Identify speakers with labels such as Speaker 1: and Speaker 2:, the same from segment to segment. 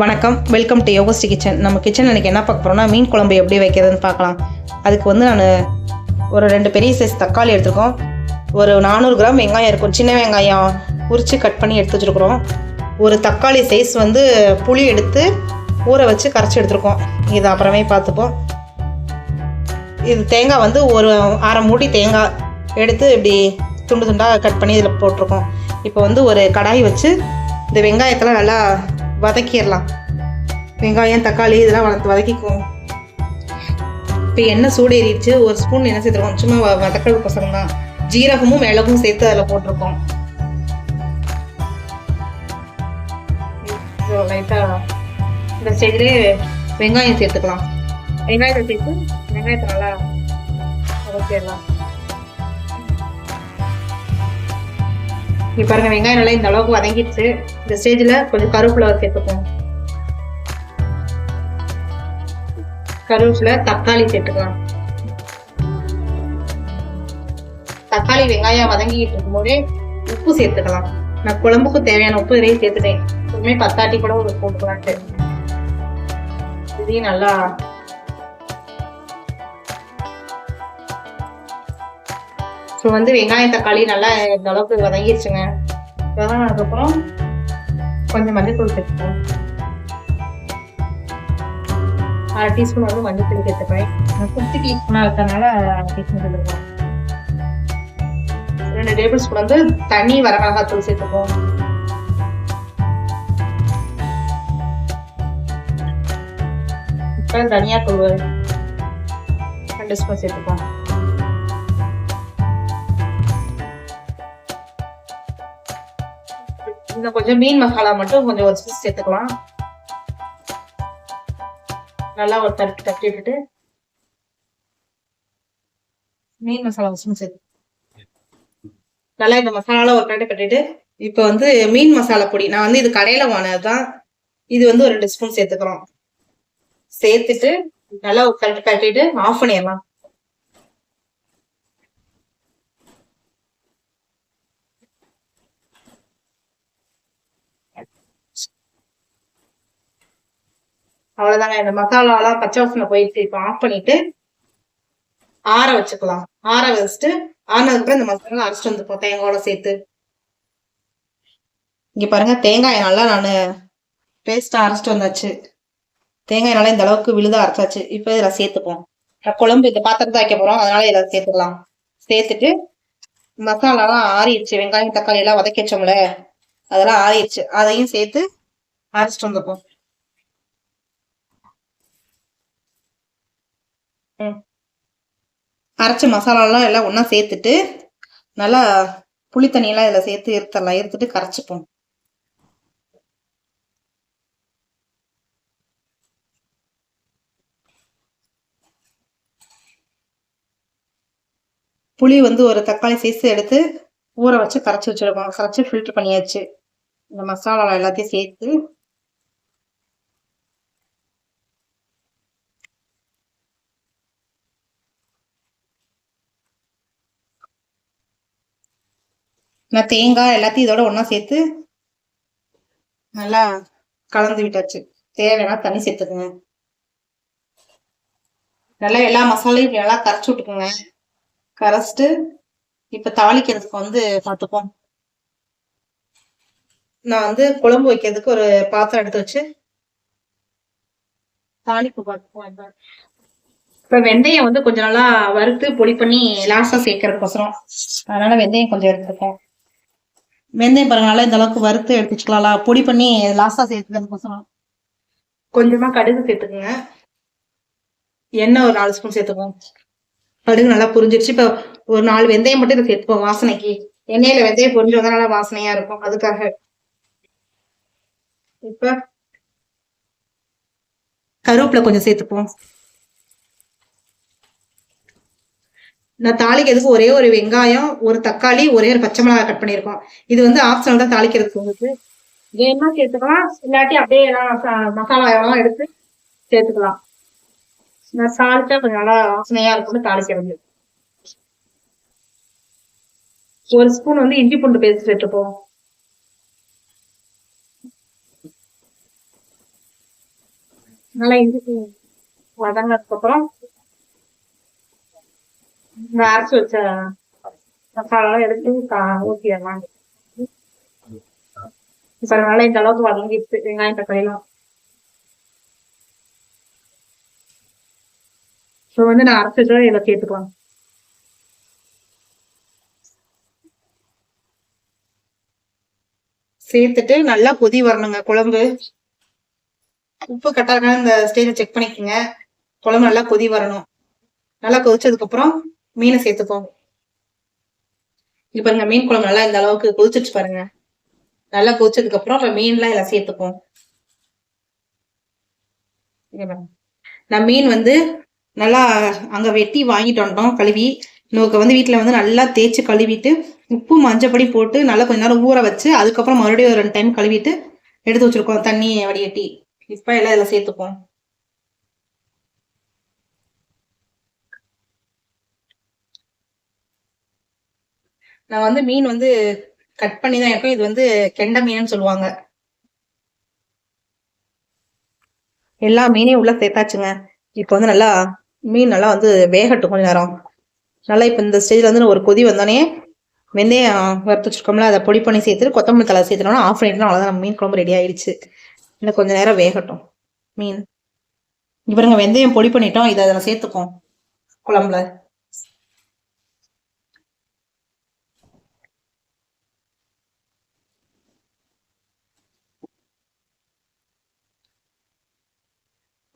Speaker 1: வணக்கம். Welcome to யோகஸ்டி kitchen நம்ம கிச்சன் எனக்கு என்ன பார்க்க போகிறோம்னா மீன் குழம்பு எப்படி வைக்கிறதுன்னு பார்க்கலாம். அதுக்கு வந்து நான் ஒரு ரெண்டு பெரிய சைஸ் தக்காளி எடுத்துருக்கோம். ஒரு நானூறு கிராம் வெங்காயம் இருக்கும். சின்ன வெங்காயம் உரித்து கட் பண்ணி எடுத்து வச்சுருக்குறோம். ஒரு தக்காளி சைஸ் வந்து புளி எடுத்து ஊற வச்சு கரைச்சி எடுத்துருக்கோம். இது அப்புறமே பார்த்துப்போம். இது தேங்காய் வந்து ஒரு அரை மூடி தேங்காய் எடுத்து இப்படி துண்டு துண்டாக கட் பண்ணி இதில் போட்டிருக்கோம். இப்போ வந்து ஒரு கடாய் வச்சு இந்த வெங்காயத்தெல்லாம் நல்லா வதக்கிடலாம். வெங்காயம் தக்காளி இதெல்லாம் வளர்த்து வதக்கிக்குவோம். இப்போ எண்ணெய் சூடேறிடுச்சு. ஒரு ஸ்பூன் எண்ணெய் சேர்த்துருக்கோம். சும்மா வ- வதக்கிறது பசங்க தான். ஜீரகமும் மிளகும் சேர்த்து அதில் போட்டிருக்கோம். லைட்டாக இந்த ஸ்டேஜ்லேயே வெங்காயம் சேர்த்துக்கலாம். வெங்காயத்தை சேர்த்து வெங்காயத்தை நல்லா வதக்கிடலாம். இப்போ பாருங்க வெங்காயம் நல்லா இந்த அளவுக்கு வதங்கிடுச்சு. இந்த ஸ்டேஜில் கொஞ்சம் கருவேப்பிலை சேர்த்துக்குவோம் கருவேப்பிலை தக்காளி சேர்த்துக்கலாம். தக்காளி வெங்காயம் வதங்கிக்கிட்டு இருக்கும்போதே உப்பு சேர்த்துக்கலாம். நான் குழம்புக்கு தேவையான உப்பு இதையும் சேர்த்துட்டேன். எப்பவுமே பத்தாட்டி கூட ஒரு போட்டுக்கலான்ட்டு. இதையும் நல்லா ஸோ வந்து வெங்காயம் தக்காளி நல்லா இந்த அளவுக்கு வதங்கிடுச்சுங்க வதங்கினதுக்கப்புறம் கொஞ்சம் மஞ்சத்தூள் சேர்த்துப்போம் அரை டீஸ்பூன் வந்து மஞ்சத்தூள் சேர்த்துப்பேன். குட்டி டீஸ்பூனாக இருக்கிறதுனால அரை டீஸ்பூன் சேர்த்துப்போம் ரெண்டு டேபிள் ஸ்பூன் வந்து தனி வரமிளகாத்தூள் சேர்த்துப்போம் இப்போ தனியாத்தூள் ரெண்டு ஸ்பூன் சேர்த்துப்போம் இன்னும் கொஞ்சம் மீன் மசாலா மட்டும் கொஞ்சம் ஒரு ஸ்பூன் சேர்த்துக்கலாம். நல்லா ஒரு தட்டு தட்டி விட்டுட்டு மீன் மசாலா ஒரு ஸ்பூன் சேர்த்து. நல்லா இந்த மசாலால ஒரு கட்டு கட்டிட்டு இப்போ வந்து மீன் மசாலா பொடி நான் வந்து இது கடையில வாங்கினது தான் இது வந்து ஒரு ரெண்டு ஸ்பூன் சேர்த்துக்கிறோம். சேர்த்துட்டு நல்லா ஒரு கட்டு கட்டிட்டு ஆஃப் பண்ணிடலாம் அவ்வளவுதாங்க. இந்த மசாலாலாம் பச்சை வாசனை போயிட்டு இப்போ ஆஃப் பண்ணிட்டு ஆற வச்சுக்கலாம். ஆற வச்சுட்டு ஆனதுக்கப்புறம் இந்த மசாலா அரைச்சிட்டு வந்துப்போம் தேங்காயோட சேர்த்து. இங்க பாருங்க தேங்காய் நல்லா நான் பேஸ்டா அரைச்சிட்டு வந்தாச்சு. தேங்காய் நல்லா இந்த அளவுக்கு விழுதா அரைச்சாச்சு. இப்போ இதில் சேர்த்துப்போம். குழம்பு இந்த பாத்திரத்தை வைக்க போறோம். அதனால இதில் சேர்த்துக்கலாம். சேர்த்துட்டு மசாலாலாம் ஆறிடுச்சு. வெங்காயம் தக்காளி எல்லாம் வதக்கி வச்சோம்ல அதெல்லாம் ஆறிடுச்சு. அதையும் சேர்த்து அரைச்சிட்டு வந்துப்போம். அரைச்ச மசாலாலாம் எல்லாம் ஒன்றா சேர்த்துட்டு நல்லா புளி தண்ணியெல்லாம் இதில் சேர்த்து இருத்தரலாம் இருத்துட்டு கரைச்சிப்போம். புளி வந்து ஒரு தக்காளி சைஸ் எடுத்து ஊற வச்சு கரைச்சி வச்சுருக்கோம். கரைச்சி ஃபில்டர் பண்ணியாச்சு. இந்த மசாலா எல்லாத்தையும் சேர்த்து நான் தேங்காய் எல்லாத்தையும் இதோட ஒன்றா சேர்த்து நல்லா கலந்து விட்டாச்சு. தேவையான தண்ணி சேர்த்துக்குங்க. நல்லா எல்லா மசாலையும் நல்லா கரைச்சி விட்டுக்குங்க. கரைச்சிட்டு இப்போ தாளிக்கிறதுக்கு வந்து பார்த்துப்போம் நான் வந்து குழம்பு வைக்கிறதுக்கு ஒரு பாத்திரம் எடுத்து வச்சு தாளிப்பு பார்த்துப்போம் இப்போ வெந்தயம் வந்து கொஞ்சம் நல்லா வறுத்து பொடி பண்ணி லாஸ்டாக சேர்க்கறதுக்கோசரம். அதனால வெந்தயம் கொஞ்சம் எடுத்துருக்கேன் வெந்தயம் பாருங்க இந்த அளவுக்கு வறுத்து எடுத்து வச்சுக்கலாம் பொடி பண்ணி லாஸ்டா சேர்த்துக்கிறதுக்கோசரம் கொஞ்சமா கடுகு சேர்த்துக்குங்க. எண்ணெய் ஒரு நாலு ஸ்பூன் சேர்த்துப்போம் கடுகு நல்லா புரிஞ்சிருச்சு. இப்போ ஒரு நாலு வெந்தயம் மட்டும் இதை சேர்த்துப்போம் வாசனைக்கு. எண்ணெயில வெந்தயம் பொரிஞ்சு வந்தா நல்லா வாசனையா இருக்கும். அதுக்காக. இப்ப கருவேப்பிலை கொஞ்சம் சேர்த்துப்போம். நான் தாளிக்கிறதுக்கு ஒரே ஒரு வெங்காயம் ஒரு தக்காளி ஒரே ஒரு பச்சை மிளகாய் கட் பண்ணியிருக்கோம். இது வந்து ஆப்ஷனல் தான் தாளிக்கிறதுக்கு உங்களுக்கு வேணுமா சேர்த்துக்கலாம்? இல்லாட்டி அப்படியே எல்லாம் மசாலா எல்லாம் எடுத்து சேர்த்துக்கலாம். நான் தாளிச்சா கொஞ்சம் நல்லா வாசனையா இருக்கும்னு தாளிக்கிறது ஒரு ஸ்பூன் வந்து இஞ்சி பூண்டு பேஸ்ட் சேர்த்துப்போம். நல்லா இஞ்சி வதங்கினதுக்கப்புறம் இந்த அரைச்சி வச்ச மசாலாலாம் எடுத்து கா- ஊத்திடலாம் இப்ப நல்லா இந்த அளவுக்கு வதங்கிடுச்சு வெங்காயம் தக்காளிலாம் இப்போ வந்து நான் அரைச்சி வச்சதை இதில் சேர்த்துக்கலாம் சேர்த்துட்டு நல்லா கொதி வரணுங்க குழம்பு உப்பு கட்டாக இந்த ஸ்டேஜை செக் பண்ணிக்கோங்க குழம்பு நல்லா கொதி வரணும் நல்லா கொதிச்சதுக்கு அப்புறம் மீனை சேர்த்துப்போம். இது பாருங்க மீன் குழம்பு நல்லா இந்த அளவுக்கு கொதிச்சிச்சு பாருங்க. நல்லா கொதிச்சதுக்கு அப்புறம் மீன்லாம் இதில் சேர்த்துப்போம். நான் மீன் வந்து நல்லா அங்க வெட்டி வாங்கிட்டு வந்துட்டோம் கழுவி. நமக்கு வந்து வீட்டில் வந்து நல்லா தேய்ச்சி கழுவிட்டு உப்பு மஞ்சப்படி போட்டு நல்லா கொஞ்ச நேரம் ஊற வச்சு அதுக்கப்புறம் மறுபடியும் ஒரு ரெண்டு டைம் கழுவிட்டு எடுத்து வச்சிருக்கோம் தண்ணி வடிகட்டி. இப்போ எல்லாம் இதில் சேர்த்துப்போம். நான் வந்து மீன் வந்து கட் பண்ணி தான் இருக்கும் இது வந்து கெண்டை மீன் சொல்லுவாங்க. எல்லா மீனையும் உள்ள சேர்த்தாச்சுங்க. இப்போ வந்து நல்லா மீன் நல்லா வந்து வேகட்டும் கொஞ்ச நேரம். நல்லா இப்போ இந்த ஸ்டேஜில் வந்து ஒரு கொதி வந்தோடனே வெந்தயம் வறுத்து வச்சுருக்கோம்ல அதை பொடி பண்ணி சேர்த்துட்டு கொத்தமல்லி தலை சேர்த்துனோம்னா ஆஃப் பண்ணிட்டு அவ்வளோதான் நம்ம மீன் குழம்பு ரெடி ஆயிடுச்சு. இன்னும் கொஞ்சம் நேரம் வேகட்டும். மீன். இப்போ வெந்தயம் பொடி பண்ணிட்டோம். இதை அதில் சேர்த்துக்கோம் குழம்புல.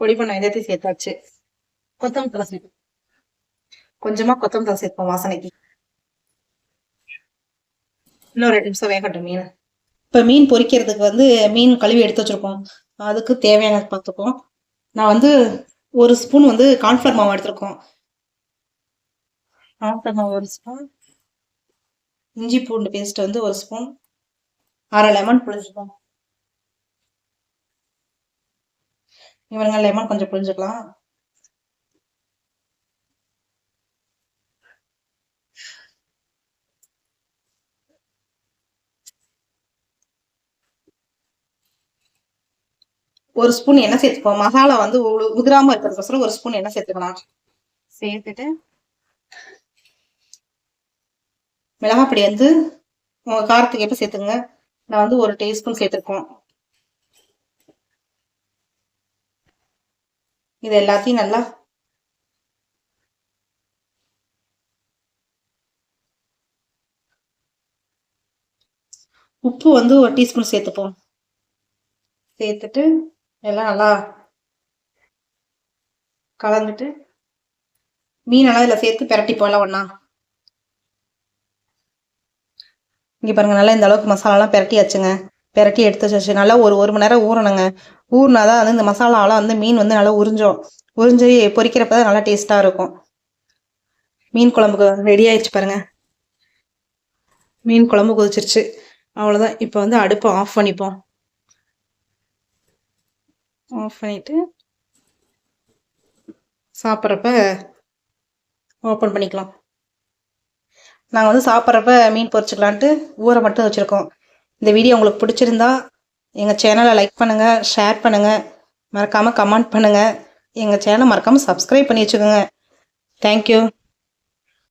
Speaker 1: பொடி பண்ண வெந்தயத்தையும் சேர்த்தாச்சு. கொத்தமல்லி தலை சேர்ப்போம். கொஞ்சமா கொத்தமல்லி தலை சேர்ப்போம் வாசனைக்கு. இன்னும் ரெண்டு நிமிஷம் வேகட்டும் மீன். இப்போ மீன் பொரிக்கிறதுக்கு வந்து மீன் கழுவி எடுத்து வச்சிருக்கோம். அதுக்கு தேவையானது பார்த்துக்கோம் நான் வந்து ஒரு ஸ்பூன் வந்து கார்ன்ஃப்ளவர் மாவு எடுத்திருக்கோம். கார்ன்ஃப்ளவர் மாவு ஒரு ஸ்பூன் இஞ்சி பூண்டு பேஸ்ட் வந்து ஒரு ஸ்பூன் அரை லெமன் புளிச்சிருக்கோம் இவருங்க லெமன் கொஞ்சம் புழிஞ்சுக்கலாம். ஒரு ஸ்பூன் எண்ணெய் சேர்த்துப்போம். மசாலா வந்து உதிராம இருக்கிறதுக்கோசரம் ஒரு ஸ்பூன் எண்ணெய் சேர்த்துக்கலாம். சேர்த்துட்டு மிளகாப்பொடி வந்து உங்க காரத்துக்கு எப்ப சேர்த்துங்க நான் வந்து ஒரு டீஸ்பூன் சேர்த்துருக்கோம். இது எல்லாத்தையும் நல்லா உப்பு வந்து ஒரு டீஸ்பூன் சேர்த்துப்போம். சேர்த்துட்டு எல்லாம் நல்லா கலந்துட்டு மீனெல்லாம் இதில் சேர்த்து பிரட்டிப்போம் எல்லாம் ஒன்றா இங்கே பாருங்கள் நல்லா இந்த அளவுக்கு மசாலாலாம் பிரட்டியாச்சுங்க. பிரட்டி எடுத்து வச்சு நல்லா ஒரு ஒரு மணி நேரம் ஊறணுங்க. ஊறினாதான் வந்து இந்த மசாலாலாம் வந்து மீன் வந்து நல்லா உறிஞ்சோம். உறிஞ்சி பொரிக்கிறப்ப தான் நல்லா டேஸ்ட்டாக இருக்கும். மீன் குழம்புக்கு ரெடி ஆயிடுச்சு பாருங்கள் மீன் குழம்பு கொதிச்சிருச்சு. அவ்வளோதான் இப்போ வந்து அடுப்பை ஆஃப் பண்ணிப்போம். ஆஃப் பண்ணிட்டு சாப்பிட்றப்ப ஓப்பன் பண்ணிக்கலாம். நாங்கள் வந்து சாப்பிட்றப்ப மீன் பொரிச்சுக்கலான்ட்டு ஊற மட்டும் வச்சுருக்கோம். இந்த வீடியோ உங்களுக்கு பிடிச்சிருந்தா எங்கள் சேனலை லைக் பண்ணுங்கள் ஷேர் பண்ணுங்கள் மறக்காமல் கமெண்ட் பண்ணுங்கள் எங்கள் சேனலை மறக்காமல் சப்ஸ்கிரைப் பண்ணி வச்சுக்கோங்க. தேங்க்யூ